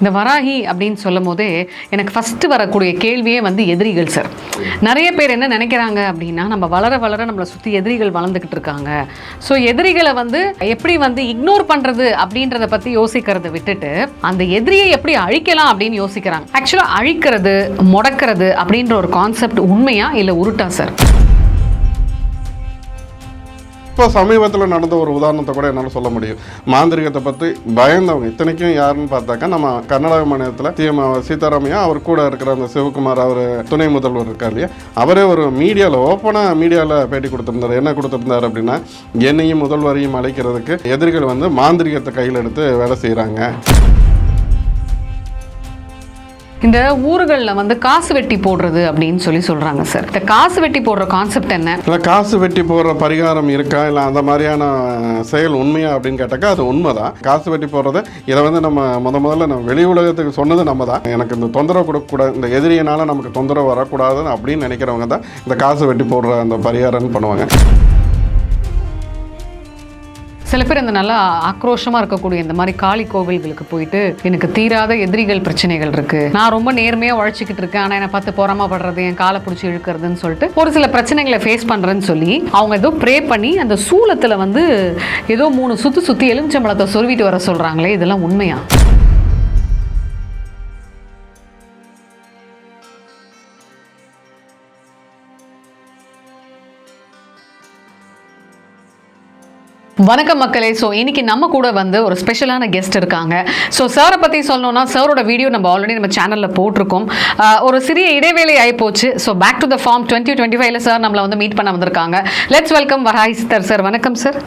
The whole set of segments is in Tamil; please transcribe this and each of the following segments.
இந்த வராகி அப்படின்னு சொல்லும் போதே எனக்கு ஃபஸ்ட்டு வரக்கூடிய கேள்வியே வந்து எதிரிகள் சார் நிறைய பேர் என்ன நினைக்கிறாங்க அப்படின்னா நம்ம வளர வளர நம்மளை சுற்றி எதிரிகள் வளர்ந்துக்கிட்டு இருக்காங்க. ஸோ எதிரிகளை வந்து எப்படி வந்து இக்னோர் பண்ணுறது அப்படின்றத பற்றி யோசிக்கிறத விட்டுட்டு அந்த எதிரியை எப்படி அழிக்கலாம் அப்படின்னு யோசிக்கிறாங்க. ஆக்சுவலாக அழிக்கிறது முடக்கிறது அப்படின்ற ஒரு கான்செப்ட் உண்மையா இல்லை உருட்டா சார் இப்போ சமீபத்தில் நடந்த ஒரு உதாரணத்தை கூட என்னால் சொல்ல முடியும். மாந்திரிகத்தை பற்றி பயந்தவங்க இத்தனைக்கும் யாருன்னு பார்த்தாக்கா நம்ம கர்நாடக மாநிலத்தில் சிஎம் சீதாராமையா அவர் கூட இருக்கிற அந்த சிவகுமார் அவர் துணை முதல்வர் இருக்கார் இல்லையா? அவரே ஒரு மீடியாவில் ஓப்பனாக மீடியாவில் பேட்டி கொடுத்துருந்தார். என்ன கொடுத்துருந்தார் அப்படின்னா என்னையும் முதல்வரையும் அழைக்கிறதுக்கு எதிரிகள் வந்து மாந்திரிகத்தை கையில் எடுத்து வேலை செய்கிறாங்க இந்த ஊர்களில் வந்து காசு வெட்டி போடுறது அப்படின்னு சொல்லி சொல்கிறாங்க சார் இந்த காசு வெட்டி போடுற கான்செப்ட் என்ன? இல்லை காசு வெட்டி போடுற பரிகாரம் இருக்கா? இல்லை அந்த மாதிரியான செயல் உண்மையா அப்படின்னு கேட்டாக்கா அது உண்மை தான் காசு வெட்டி போடுறது இதை வந்து நம்ம முத முதல்ல நம்ம வெளி உலகத்துக்கு சொன்னது நம்ம தான் எனக்கு இந்த தொந்தரவு கொடுக்கக்கூடாது இந்த எதிரியினால நமக்கு தொந்தரவு வரக்கூடாதுன்னு அப்படின்னு நினைக்கிறவங்க தான் இந்த காசு வெட்டி போடுற அந்த பரிகாரம்னு பண்ணுவாங்க. சில பேர் இந்த நல்லா ஆக்ரோஷமா இருக்கக்கூடிய இந்த மாதிரி காளி கோவில்களுக்கு போயிட்டு எனக்கு தீராத எதிரிகள் பிரச்சனைகள் இருக்கு. நான் ரொம்ப நேர்மையா உழைச்சிக்கிட்டு இருக்கேன். ஆனா என்னை பார்த்து பொறாமப்படுறது என் காலை பிடிச்சி இழுக்கிறதுன்னு சொல்லிட்டு ஒரு சில பிரச்சனைகளை ஃபேஸ் பண்றேன்னு சொல்லி அவங்க ஏதோ ப்ரே பண்ணி அந்த சூலத்துல வந்து ஏதோ மூணு சுத்தி சுத்தி எலுமிச்சம்பழத்தை சொருவிட்டு வர சொல்றாங்களே இதெல்லாம் உண்மையா? வணக்கம் மக்களே. ஸோ இன்னைக்கு நம்ம கூட வந்து ஒரு ஸ்பெஷலான கெஸ்ட் இருக்காங்க. ஸோ சாரை பற்றி சொல்லணும்னா சாரோட வீடியோ நம்ம ஆல்ரெடி நம்ம சேனலில் போட்டிருக்கோம். ஒரு சிறிய இடைவேளை போச்சு so back to the form twenty twenty ஃபைவ்ல சார் நம்மளை வந்து மீட் பண்ண வந்திருக்காங்க. லெட்ஸ் வெல்கம் வராய் சித்தர் சார் வணக்கம் சார்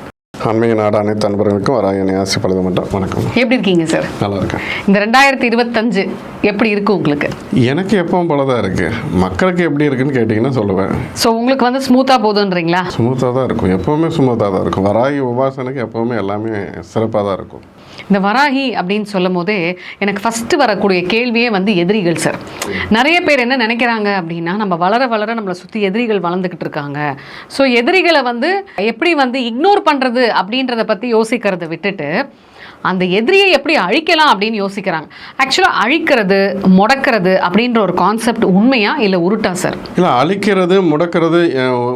ஆன்மீக நாடு அனைத்து அன்பர்களுக்கும் வராயனை ஆசி பழுது மட்டும் வணக்கம். எப்படி இருக்கீங்க சார் நல்லா இருக்கேன் இந்த ரெண்டாயிரத்தி இருபத்தஞ்சு எப்படி இருக்கு உங்களுக்கு? எனக்கு எப்பவும் போல தான் இருக்குது மக்களுக்கு எப்படி இருக்குன்னு கேட்டிங்கன்னா சொல்லுவேன். ஸோ உங்களுக்கு வந்து ஸ்மூத்தாக போகுதுன்றீங்களா ஸ்மூத்தாக தான் இருக்கும். எப்போவுமே ஸ்மூத்தாக தான் இருக்கும். வராகி உபாசனைக்கு எப்போவுமே எல்லாமே சிறப்பாக தான் இருக்கும். இந்த வராகி அப்படின்னு சொல்லும் போதே எனக்கு ஃபஸ்ட்டு வரக்கூடிய கேள்வியே வந்து எதிரிகள் சார் நிறைய பேர் என்ன நினைக்கிறாங்க அப்படின்னா நம்ம வளர வளர நம்மளை சுற்றி எதிரிகள் வளர்ந்துக்கிட்டு இருக்காங்க. ஸோ எதிரிகளை வந்து எப்படி வந்து இக்னோர் பண்ணுறது அப்படின்றத பற்றி யோசிக்கிறத விட்டுட்டு அந்த எதிரியை எப்படி அழிக்கலாம் அப்படின்னு யோசிக்கிறாங்க. ஆக்சுவலாக அழிக்கிறது முடக்கிறது அப்படின்ற ஒரு கான்செப்ட் உண்மையா இல்லை உருட்டா சார் இல்லை அழிக்கிறது முடக்கிறது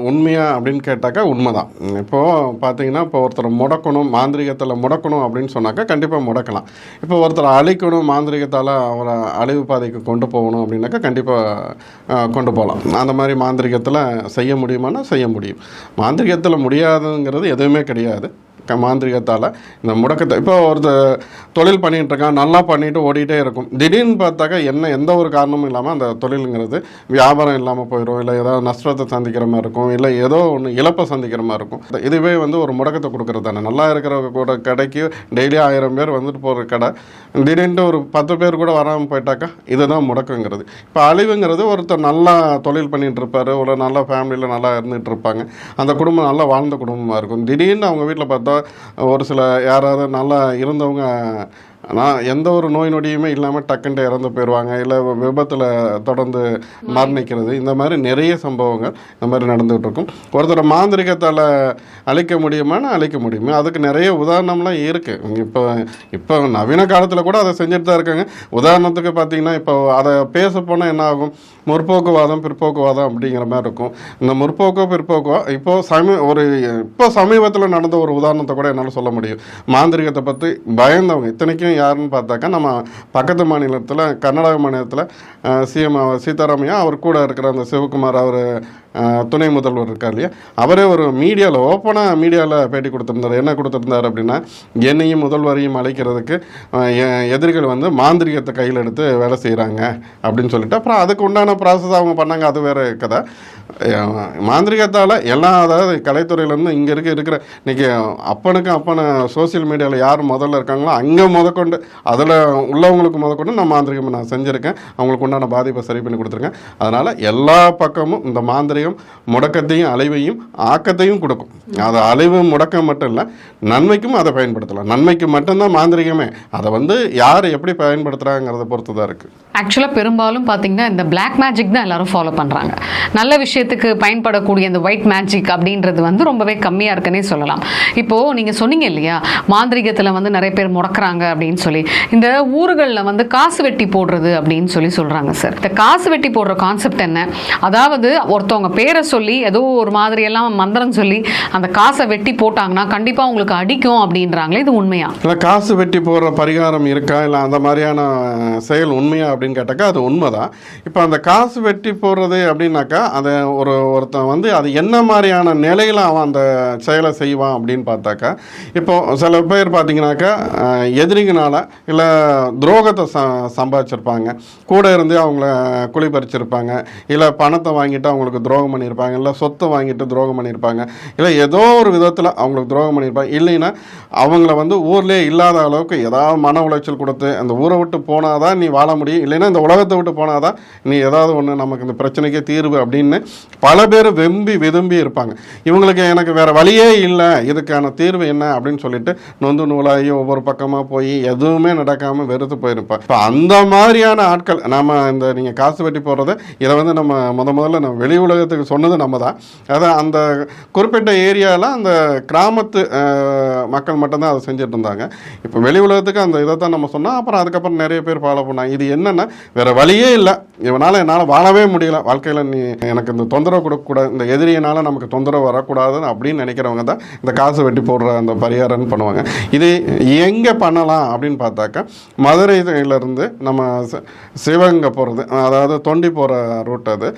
உண்மையா அப்படின்னு கேட்டாக்கா உண்மைதான். இப்போது பார்த்தீங்கன்னா இப்போ ஒருத்தர் முடக்கணும் மாந்திரிகத்தில் முடக்கணும் அப்படின்னு சொன்னாக்கா கண்டிப்பாக முடக்கலாம். இப்போ ஒருத்தர் அழிக்கணும் மாந்திரிகத்தால் அவரை அழிவு பாதைக்கு கொண்டு போகணும் அப்படின்னாக்கா கண்டிப்பாக கொண்டு போகலாம். அந்த மாதிரி மாந்திரிகத்தில் செய்ய முடியுமானா செய்ய முடியும். மாந்திரிகத்தில் முடியாதுங்கிறது எதுவுமே கிடையாது. மாந்திரிகத்தால் இந்த முடக்கத்தை இப்போ ஒருத்தர் தொழில் பண்ணிகிட்டு இருக்கான் நல்லா பண்ணிட்டு ஓடிட்டே இருக்கும். திடீர்னு பார்த்தாக்கா என்ன எந்த ஒரு காரணமும் இல்லாமல் அந்த தொழிலுங்கிறது வியாபாரம் இல்லாமல் போயிடும் இல்லை ஏதாவது நஷ்டத்தை சந்திக்கிற மாதிரி இருக்கும் இல்லை ஏதோ ஒன்று இழப்பை சந்திக்கிற மாதிரி இருக்கும். இதுவே வந்து ஒரு முடக்கத்தை கொடுக்குறது தானே. நல்லா இருக்கிற கூட கடைக்கு டெய்லி ஆயிரம் பேர் வந்துட்டு போகிற கடை திடீர்னு ஒரு பத்து பேர் கூட வராமல் போயிட்டாக்கா இதுதான் முடக்கங்கிறது. இப்போ அழிவுங்கிறது ஒருத்தர் நல்லா தொழில் பண்ணிகிட்டு இருப்பார் ஒரு நல்ல ஃபேமிலியில் நல்லா இருந்துகிட்டு இருப்பாங்க அந்த குடும்பம் நல்லா வாழ்ந்த குடும்பமாக இருக்கும். திடீர்னு அவங்க வீட்டில் பார்த்தா ஒரு சில யாராவது நல்லா இருந்தவங்க ஆனால் எந்த ஒரு நோய் நொடியுமே இல்லாமல் டக்குன்ட்டு இறந்து போயிடுவாங்க இல்லை விபத்தில் தொடர்ந்து மரணிக்கிறது. இந்த மாதிரி நிறைய சம்பவங்கள் இந்த மாதிரி நடந்துகிட்டு இருக்கும் ஒருத்தர் மாந்திரிகத்தால் அழிக்க முடியுமான்னு அழிக்க முடியுமே. அதுக்கு நிறைய உதாரணம்லாம் இருக்குது இப்போ இப்போ நவீன காலத்தில் கூட அதை செஞ்சுட்டு தான் இருக்காங்க. உதாரணத்துக்கு பார்த்தீங்கன்னா இப்போ அதை பேச போனால் என்ன ஆகும்? முற்போக்குவாதம் பிற்போக்குவாதம் அப்படிங்கிற மாதிரி இருக்கும். இந்த முற்போக்கோ பிற்போக்கோ இப்போ சமீ ஒரு இப்போ சமீபத்தில் நடந்த ஒரு உதாரணத்தை கூட என்னால் சொல்ல முடியும். மாந்திரிகத்தை பற்றி பயந்தவங்க இத்தனைக்கும் யாருன்னு பார்த்தாக்கா நம்ம பக்கத்து மாநிலத்தில் கர்நாடக மாநிலத்தில் சிஎம் சீதாராமையா அவர் கூட இருக்கிற அந்த சிவகுமார் அவர் துணை முதல்வர் இருக்கார் இல்லையா? அவரே ஒரு மீடியாவில் ஓப்பனாக மீடியாவில் பேட்டி கொடுத்துருந்தார். என்ன கொடுத்துருந்தார் அப்படின்னா என்னையும் முதல்வரையும் அழைக்கிறதுக்கு எதிரிகள் வந்து மாந்திரிகத்தை கையில் எடுத்து வேலை செய்கிறாங்க அப்படின்னு சொல்லிட்டு அப்புறம் அதுக்கு உண்டான ப்ராசஸ் அவங்க பண்ணாங்க. அது வேற கதை. மாந்திரிகத்தால் எல்லா அதாவது கலைத்துறையிலேருந்து இங்கே இருக்க இருக்கிற இன்னைக்கு அப்பனுக்கு அப்பனை சோஷியல் மீடியாவில் யார் முதல்ல இருக்காங்களோ அங்கே முதற்கொண்டு அதில் உள்ளவங்களுக்கு முதற்கொண்டு நான் மாந்திரிகம் நான் செஞ்சுருக்கேன். அவங்களுக்கு உண்டான பாதிப்பை சரி பண்ணி கொடுத்துருக்கேன். அதனால் எல்லா பக்கமும் இந்த மாந்திரிகம் முடக்கத்தையும் அழிவையும் ஆக்கத்தையும் கொடுக்கும். அது அழிவு முடக்கம் மட்டும் இல்லை நன்மைக்கும் அதை பயன்படுத்தலாம். நன்மைக்கு மட்டும்தான் மாந்திரிகமே. அதை வந்து யார் எப்படி பயன்படுத்துகிறாங்கிறத பொறுத்து தான் இருக்குது ஆக்சுவலாக பெரும்பாலும் பார்த்தீங்கன்னா இந்த பிளாக் மேஜிக் தான் எல்லாரும் ஃபாலோ பண்ணுறாங்க நல்ல விஷயத்துக்கு பயன்படக்கூடிய இந்த ஒயிட் மேஜிக் அப்படின்றது வந்து ரொம்பவே கம்மியாக இருக்குன்னே சொல்லலாம். இப்போது நீங்கள் சொன்னீங்க இல்லையா மாந்திரிகத்தில் வந்து நிறைய பேர் முடக்கிறாங்க அப்படின்னு. அப்படின்னு சொல்லி இந்த ஊர்களில் வந்து காசு வெட்டி போடுறது அப்படின்னு சொல்லி சொல்கிறாங்க சார் இந்த காசு வெட்டி போடுற கான்செப்ட் என்ன? அதாவது ஒருத்தவங்க பேரை சொல்லி ஏதோ ஒரு மாதிரியெல்லாம் மந்திரம் சொல்லி அந்த காசை வெட்டி போட்டாங்கன்னா கண்டிப்பாக உங்களுக்கு அடிக்கும் அப்படின்றாங்களே இது உண்மையா? இல்லை காசு வெட்டி போடுற பரிகாரம் இருக்கா? இல்லை அந்த மாதிரியான செயல் உண்மையா அப்படின்னு கேட்டாக்கா அது உண்மைதான். இப்போ அந்த காசு வெட்டி போடுறது அப்படின்னாக்கா அதை ஒரு ஒருத்தன் வந்து அது என்ன மாதிரியான நிலையில் அவன் அந்த செயலை செய்வான் அப்படின்னு பார்த்தாக்கா இப்போ சில பேர் பார்த்தீங்கன்னாக்கா எதிரிங்க எதிரிங்கனால இல்லை துரோகத்தை ச சம்பாதிச்சிருப்பாங்க. கூட இருந்து அவங்கள குழி பறிச்சிருப்பாங்க இல்லை பணத்தை வாங்கிட்டு அவங்களுக்கு துரோகம் பண்ணியிருப்பாங்க இல்லை சொத்தை வாங்கிட்டு துரோகம் பண்ணியிருப்பாங்க இல்லை ஏதோ ஒரு விதத்தில் அவங்களுக்கு துரோகம் பண்ணியிருப்பாங்க இல்லைன்னா அவங்கள வந்து ஊர்லேயே இல்லாத அளவுக்கு ஏதாவது மன உளைச்சல் கொடுத்து அந்த ஊரை விட்டு போனாதான் நீ வாழ முடியும். இல்லைன்னா இந்த உலகத்தை விட்டு போனாதான் நீ ஏதாவது ஒன்று நமக்கு இந்த பிரச்சனைக்கே தீர்வு அப்படின்னு பல பேர் வெம்பி விரும்பி இருப்பாங்க. இவங்களுக்கு எனக்கு வேறு வழியே இல்லை. இதுக்கான தீர்வு என்ன அப்படின்னு சொல்லிட்டு நொந்து நூலாகி ஒவ்வொரு பக்கமாக போய் எதுவுமே நடக்காமல் வெறுத்து போயிருப்பேன் இப்போ அந்த மாதிரியான ஆட்கள் நம்ம இந்த நீங்கள் காசு வெட்டி போடுறத இதை வந்து நம்ம முத முதல்ல நம்ம வெளி உலகத்துக்கு சொன்னது நம்ம தான் அதான் அந்த குறிப்பிட்ட ஏரியாவில் அந்த கிராமத்து மக்கள் மட்டும்தான் அதை செஞ்சுட்டு இருந்தாங்க. இப்போ வெளி உலகத்துக்கு அந்த இதை தான் நம்ம சொன்னால் அப்புறம் அதுக்கப்புறம் நிறைய பேர் ஃபாலோ பண்ணாங்க. இது என்னென்னா வேற வழியே இல்லை. இவனால் என்னால் வாழவே முடியல. வாழ்க்கையில் நீ எனக்கு இந்த தொந்தரவு கொடுக்கக்கூடாது இந்த எதிரியினால் நமக்கு தொந்தரவு வரக்கூடாதுன்னு அப்படின்னு நினைக்கிறவங்க தான் இந்த காசு வெட்டி போடுற அந்த பரிகாரம்னு பண்ணுவாங்க. இது எங்கே பண்ணலாம்? அப்படின்னு பார்த்தாக்கா மதுரையிலேருந்து நம்ம சிவகங்கை போகிறது அதாவது தொண்டி போகிற ரூட் அது.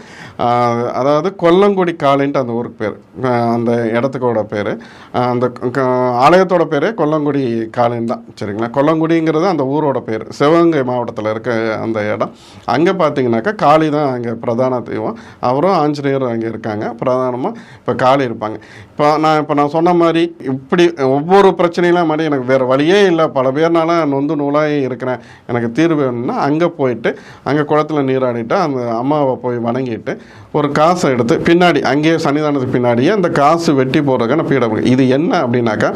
அதாவது கொல்லங்குடி காலின்ட்டு அந்த ஊருக்கு பேர். அந்த இடத்துக்கோட பேர். அந்த க- ஆலயத்தோட பேர் கொல்லங்குடி காலின் தான். சரிங்களா? கொல்லங்குடிங்கிறது அந்த ஊரோட பேர். சிவகங்கை மாவட்டத்தில் இருக்க அந்த இடம். அங்கே பார்த்தீங்கன்னாக்கா காளி தான் அங்கே பிரதான தெய்வம். அவரும் ஆஞ்சநேயரும் அங்கே இருக்காங்க. பிரதானமாக இப்போ காளி இருப்பாங்க. இப்போ நான் இப்போ நான் சொன்ன மாதிரி இப்படி ஒவ்வொரு பிரச்சனையிலாம் மாதிரி எனக்கு வேறு வழியே இல்லை. பல பேர் நான் நாளாக நொந்து நூலாகி இருக்கிறேன். எனக்கு தீர்வு வேணும்னா அங்கே போயிட்டு அங்கே குளத்துல நீராடிட்டு அந்த அம்மாவை போய் வணங்கிட்டு ஒரு காசை எடுத்து பின்னாடி அங்கேயே சன்னிதானத்துக்கு பின்னாடியே அந்த காசு வெட்டி போடுறதுக்கான பீடம் இது என்ன அப்படின்னாக்கா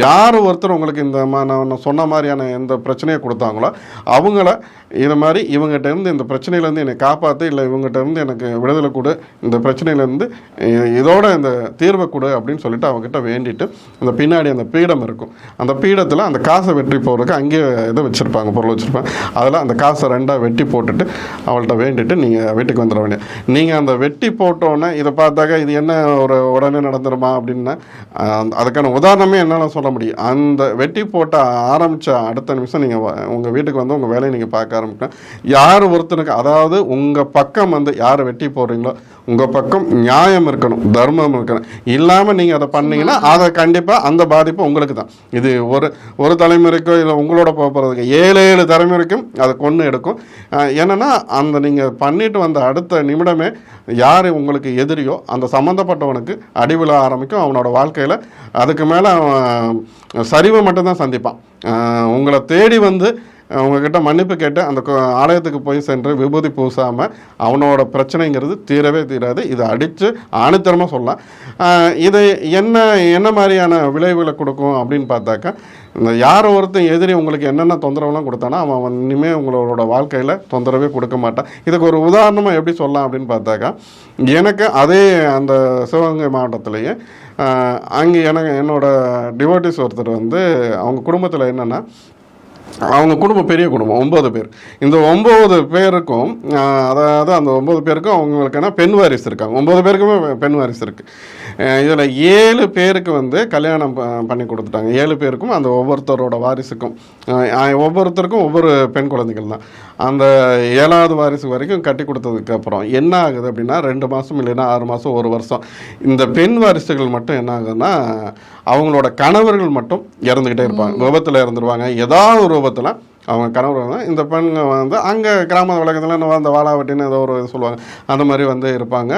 யார் ஒருத்தர் உங்களுக்கு இந்த மா- நான் சொன்ன மாதிரியான எந்த பிரச்சனையை கொடுத்தாங்களோ அவங்கள இதை மாதிரி இவங்ககிட்ட இருந்து இந்த பிரச்சனையிலேருந்து என்னை காப்பாற்று இல்லை இவங்ககிட்ட இருந்து எனக்கு விடுதலை கொடு இந்த பிரச்சனையிலேருந்து இதோட இந்த தீர்வை கொடு அப்படின்னு சொல்லிட்டு அவங்ககிட்ட வேண்டிட்டு அந்த பின்னாடி அந்த பீடம் இருக்கும். அந்த பீடத்தில் அந்த காசை வெட்டி போடுறதுக்கு அங்கேயே இதை வச்சுருப்பாங்க பொருள் வச்சுருப்பாங்க. அதில் அந்த காசை ரெண்டாக வெட்டி போட்டுட்டு அவள்கிட்ட வேண்டிட்டு நீங்கள் வீட்டுக்கு வந்துட வேண்டிய நீங்கள் அந்த வெட்டி போட்டோன்னே இதை பார்த்தாக்கா இது என்ன ஒரு உடனே நடந்துருமா அப்படின்னா அதுக்கான உதாரணமே என்னால் சொல்ல முடியும். அந்த வெட்டி போட்ட ஆரம்பித்த அடுத்த நிமிஷம் நீங்கள் உங்கள் வீட்டுக்கு வந்து உங்கள் வேலையை நீங்கள் பார்க்க ஆரம்பிக்கலாம் யார் ஒருத்தனுக்கு அதாவது உங்கள் பக்கம் வந்து யார் வெட்டி போடுறீங்களோ உங்கள் பக்கம் நியாயம் இருக்கணும் தர்மம் இருக்கணும். இல்லாமல் நீங்கள் அதை பண்ணீங்கன்னா அதை கண்டிப்பாக அந்த பாதிப்பு உங்களுக்கு தான். இது ஒரு ஒரு தலைமுறைக்கோ இல்லை உங்களோட போக போகிறதுக்கு ஏழு ஏழு தலைமுறைக்கும் அதை கொன்று எடுக்கும். என்னன்னா அந்த நீங்கள் பண்ணிட்டு வந்த அடுத்த நிமிடமே யார் உங்களுக்கு எதிரியோ அந்த சம்மந்தப்பட்டவனுக்கு அடிவிழ ஆரம்பிக்கும். அவனோட வாழ்க்கையில் அதுக்கு மேலே அவன் சரிவை மட்டும்தான் சந்திப்பான். உங்களை தேடி வந்து உங்ககிட்ட மன்னிப்பு கேட்டு அந்த கோ- ஆலயத்துக்கு போய் சென்று விபூதி பூசாமல் அவனோட பிரச்சனைங்கிறது தீரவே தீராது. இதை அடித்து ஆணித்தரமாக சொல்லலாம். இதை இது என்ன என்ன மாதிரியான விளைவுகளை கொடுக்கும் அப்படின்னு பார்த்தாக்கா இந்த யார் ஒருத்தன் எதிரி உங்களுக்கு என்னென்ன தொந்தரவுலாம் கொடுத்தானோ அவன் அவன் இனிமேல் உங்களோட வாழ்க்கையில் தொந்தரவே கொடுக்க மாட்டான். இதுக்கு ஒரு உதாரணமாக எப்படி சொல்லலாம் அப்படின்னு பார்த்தாக்கா எனக்கு அதே அந்த சிவகங்கை மாவட்டத்திலேயே அங்கே எனக்கு என்னோடய டிவோட்டிஸ் ஒருத்தர் வந்து அவங்க குடும்பத்தில் என்னென்னா அவங்க குடும்பம் பெரிய குடும்பம் ஒம்பது பேர். இந்த ஒம்பது பேருக்கும் அதாவது அந்த ஒம்பது பேருக்கும் அவங்களுக்கான பெண் வாரிசு இருக்காங்க ஒம்பது பேருக்குமே பெண் வாரிசு இருக்குது இதில் ஏழு பேருக்கு வந்து கல்யாணம் ப- பண்ணி கொடுத்துட்டாங்க. ஏழு பேருக்கும் அந்த ஒவ்வொருத்தரோட வாரிசுக்கும் ஒவ்வொருத்தருக்கும் ஒவ்வொரு பெண் குழந்தைகள் தான். அந்த ஏழாவது வாரிசு வரைக்கும் கட்டி கொடுத்ததுக்கு அப்புறம் என்ன ஆகுது அப்படின்னா ரெண்டு மாதம் இல்லைன்னா ஆறு மாதம் ஒரு வருஷம். இந்த பெண் வாரிசுகள் மட்டும் என்ன ஆகுதுன்னா அவங்களோட கணவர்கள் மட்டும் இறந்துக்கிட்டே இருப்பாங்க. விபத்தில் இறந்துருவாங்க. ஏதாவது ஒரு விபத்தில் அவங்க கணவர் வந்து இந்த பெண்ங்க வந்து அங்கே கிராம உலகத்தில் நம்ம அந்த வாழாவட்டின்னு ஏதோ ஒரு இது சொல்லுவாங்க. அந்த மாதிரி வந்து இருப்பாங்க.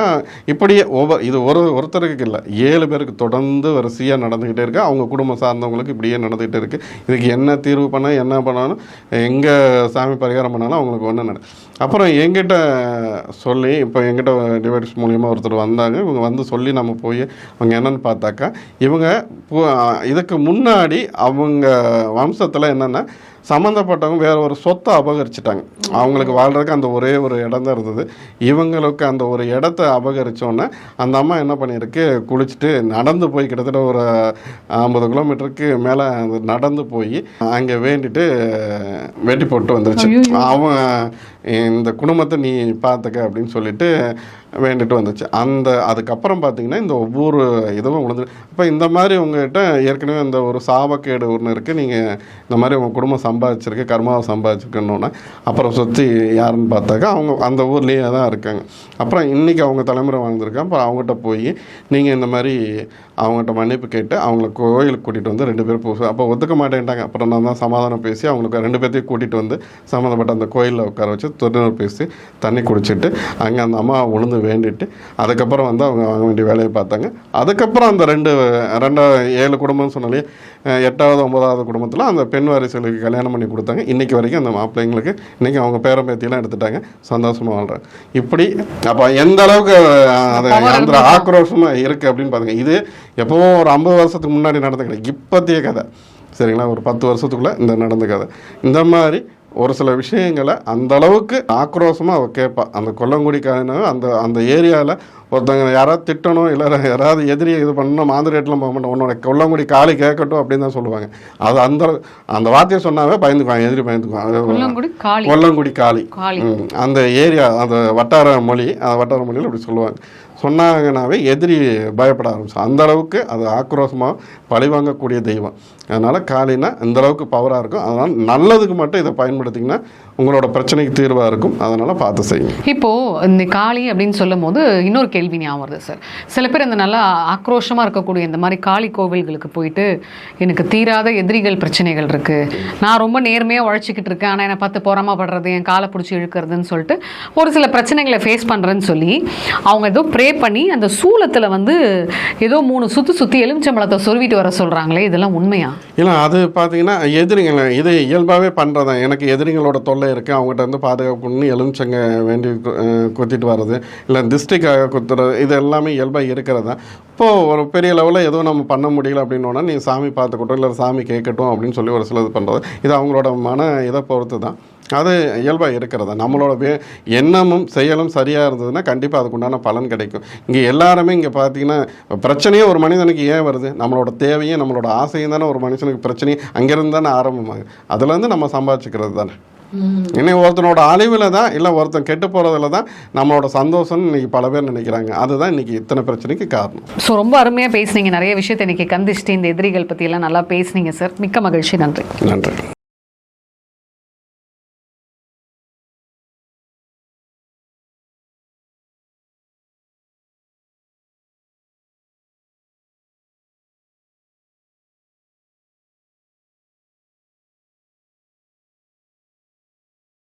இப்படியே ஒவ்வொரு இது ஒரு ஒருத்தருக்கு இல்லை ஏழு பேருக்கு தொடர்ந்து வரிசையாக நடந்துக்கிட்டே இருக்குது அவங்க குடும்பம் சார்ந்தவங்களுக்கு இப்படியே நடந்துக்கிட்டே இருக்குது இதுக்கு என்ன தீர்வு பண்ண என்ன பண்ணாலும் எங்கே சாமி பரிகாரம் பண்ணாலும் அவங்களுக்கு ஒன்று நட அப்புறம் எங்கிட்ட சொல்லி இப்போ எங்கிட்ட டிவைட்ஸ் மூலியமாக ஒருத்தர் வந்தாங்க. இவங்க வந்து சொல்லி நம்ம போய் அவங்க என்னென்னு பார்த்தாக்கா இவங்க இதுக்கு முன்னாடி அவங்க வம்சத்தில் என்னென்னா சம்மந்தப்பட்டவங்க வேற ஒரு சொத்தை அபகரிச்சிட்டாங்க. அவங்களுக்கு வாழ்றதுக்கு அந்த ஒரே ஒரு இடம் தான் இருந்தது. இவங்களுக்கு அந்த ஒரு இடத்த அபகரிச்சோன்னே அந்த அம்மா என்ன பண்ணியிருக்கு? குளிச்சுட்டு நடந்து போய் கிட்டத்தட்ட ஒரு ஐம்பது கிலோமீட்டருக்கு மேலே நடந்து போய் அங்கே வேண்டிட்டு வெட்டி போட்டு வந்துருச்சு. அவன் இந்த குடும்பத்தை நீ பார்த்துக்க அப்படின்னு சொல்லிட்டு வேண்டிட்டு வந்துச்சு. அந்த அதுக்கப்புறம் பார்த்தீங்கன்னா இந்த ஒவ்வொரு இதுவும் உழந்து இப்போ இந்த மாதிரி உங்ககிட்ட ஏற்கனவே இந்த ஒரு சாபக்கேடு ஒன்று இருக்குது நீங்கள் இந்த மாதிரி உங்கள் குடும்பம் சம்பாதிச்சிருக்கு கர்மாவை சம்பாதிச்சிருக்கணுன்னா அப்புறம் சுற்றி யாருன்னு பார்த்தாக்கா அவங்க அந்த ஊர்லேயே தான் இருக்காங்க. அப்புறம் இன்றைக்கி அவங்க தலைமுறை வாழ்ந்துருக்காங்க. அப்புறம் அவங்ககிட்ட போய் நீங்கள் இந்த மாதிரி அவங்ககிட்ட மன்னிப்பு கேட்டு அவங்கள கோயிலுக்கு கூட்டிகிட்டு வந்து ரெண்டு பேரும் போச்சு அப்போ ஒத்துக்க மாட்டேன்ட்டாங்க. அப்புறம் நான் தான் சமாதானம் பேசி அவங்களுக்கு ரெண்டு பேர்த்தையும் கூட்டிகிட்டு வந்து சம்மந்தப்பட்ட அந்த கோயிலில் உட்கார வச்சு தொழில்நுட்ப பேசி தண்ணி குடிச்சிட்டு அங்கே அந்த அம்மா உளுந்து வேண்டிட்டு அதுக்கப்புறம் வந்து அவங்க வாங்க வேண்டிய வேலையை பார்த்தாங்க. அதுக்கப்புறம் அந்த ரெண்டு ரெண்டா ஏழு குடும்பம்னு சொன்னாலே எட்டாவது ஒன்பதாவது குடும்பத்தில் அந்த பெண் வாரிசுகளுக்கு கல்யாணம் பண்ணி கொடுத்தாங்க. இன்றைக்கி வரைக்கும் அந்த மாப்பிள்ளைங்களுக்கு இன்றைக்கி அவங்க பேரன் பேத்தியெல்லாம் எடுத்துட்டாங்க. சந்தோஷமாக வாழ்றாங்க. இப்படி அப்போ எந்த அளவுக்கு அது அந்த ஆக்ரோஷமாக இருக்குது அப்படின்னு பாருங்க. இது எப்போவோ ஒரு ஐம்பது வருஷத்துக்கு முன்னாடி நடந்த கதை. இப்போத்திய கதை. சரிங்களா? ஒரு பத்து வருஷத்துக்குள்ளே இந்த நடந்த கதை. இந்த மாதிரி ஒரு சில விஷயங்களை அந்த அளவுக்கு ஆக்ரோஷமாக அவ கேட்பா அந்த கொல்லங்குடிக்காரன அந்த அந்த ஏரியாவில் ஒருத்தவங்க யாராவது திட்டணும் இல்லை யாராவது எதிரி இது பண்ணணும் மாந்திரேட்டெலாம் போக மாட்டோம். உன்னோட கொல்லங்குடி காலி கேட்கட்டும் அப்படின்னு தான் சொல்லுவாங்க. அது அந்த அந்த வார்த்தையை சொன்னாவே பயந்துக்குவாங்க எதிரி பயந்துக்குவாங்க. கொல்லங்குடி காளி. கொல்லங்குடி காளி. காளி. ம், அந்த ஏரியா அந்த வட்டார மொழி அந்த வட்டார மொழியில் அப்படி சொல்லுவாங்க. சொன்னாங்கனாவே எதிரி பயப்பட ஆரம்பிச்சு அந்த அளவுக்கு அது ஆக்ரோஷமாக பழிவாங்கக்கூடிய தெய்வம். அதனால் காளினா இந்த அளவுக்கு பவராக இருக்கும் அதனால் நல்லதுக்கு மட்டும் இதை பயன்படுத்திங்கன்னா உங்களோட பிரச்சனைக்கு தீர்வாக இருக்கும். அதனால் பார்த்து செய்யுங்க. இப்போ இந்த காளி அப்படின்னு சொல்லும் போது இன்னொரு கேள்வி ஞாபகம் வருது சார். சில பேர் இந்த நல்லா ஆக்ரோஷமா இருக்கக்கூடிய இந்த மாதிரி காளி கோவில்களுக்கு போயிட்டு எனக்கு தீராத எதிரிகள் பிரச்சனைகள் இருக்கு. நான் ரொம்ப நேர்மையா உழைச்சிக்கிட்டு இருக்கேன். ஆனா என்னை பார்த்து பொறாமப்படுறது என் காலை பிடிச்சி இழுக்கிறதுன்னு சொல்லிட்டு ஒரு சில பிரச்சனைகளை ஃபேஸ் பண்றேன்னு சொல்லி அவங்க ஏதோ ப்ரே பண்ணி அந்த சூலத்துல வந்து ஏதோ மூணு சுத்து சுத்தி எலுமிச்சம்பழத்தை சொருவிட்டு வர சொல்றாங்களே இதெல்லாம் உண்மையா? இல்லை அது பார்த்தீங்கன்னா எதிரிகள் இது இயல்பாகவே பண்ணுறதான் எனக்கு எதிரிகளோட தொல்லை இருக்குது அவங்ககிட்ட இருந்து பாதுகாக்கணும்னு எலுமிச்சங்க வேண்டி குத்திட்டு வர்றது. இல்லை திஸ்டிக்காக குத்துறது இது எல்லாமே இயல்பாக இருக்கிறது? தான் இப்போது ஒரு பெரிய லெவலில் எதுவும் நம்ம பண்ண முடியல அப்படின்னோன்னா நீ சாமி பார்த்துக்கட்டும் இல்லை சாமி கேட்கட்டும் அப்படின்னு சொல்லி ஒரு சிலது பண்ணுறது இது அவங்களோட மன இதை பொறுத்து தான் அது இயல்பாக இருக்கிறது? நம்மளோட வே எண்ணமும் செயலும் சரியாக இருந்ததுன்னா கண்டிப்பாக அதுக்குண்டான பலன் கிடைக்கும். இங்கே எல்லாருமே இங்கே பார்த்தீங்கன்னா பிரச்சனையே ஒரு மனிதனுக்கு ஏன் வருது? நம்மளோட தேவையும் நம்மளோட ஆசையும் தானே ஒரு மனுஷனுக்கு பிரச்சனையும் அங்கேருந்து தானே ஆரம்பமாகுது. அதுலேருந்து நம்ம சம்பாதிச்சுக்கிறது தானே. இன்னைக்கு ஒருத்தனோட அழிவில் தான் இல்லை ஒருத்தன் கெட்டு போகிறதுல தான் நம்மளோட சந்தோஷம்னு இன்னைக்கு பல பேர் நினைக்கிறாங்க. அதுதான் இன்னைக்கு இத்தனை பிரச்சனைக்கு காரணம். ஸோ ரொம்ப அருமையா பேசுனீங்க. நிறைய விஷயத்தை இன்னைக்கு கந்திச்சிட்டு இந்த எதிரிகள் பத்தி எல்லாம் நல்லா பேசுனீங்க சார் மிக்க மகிழ்ச்சி. நன்றி. நன்றி.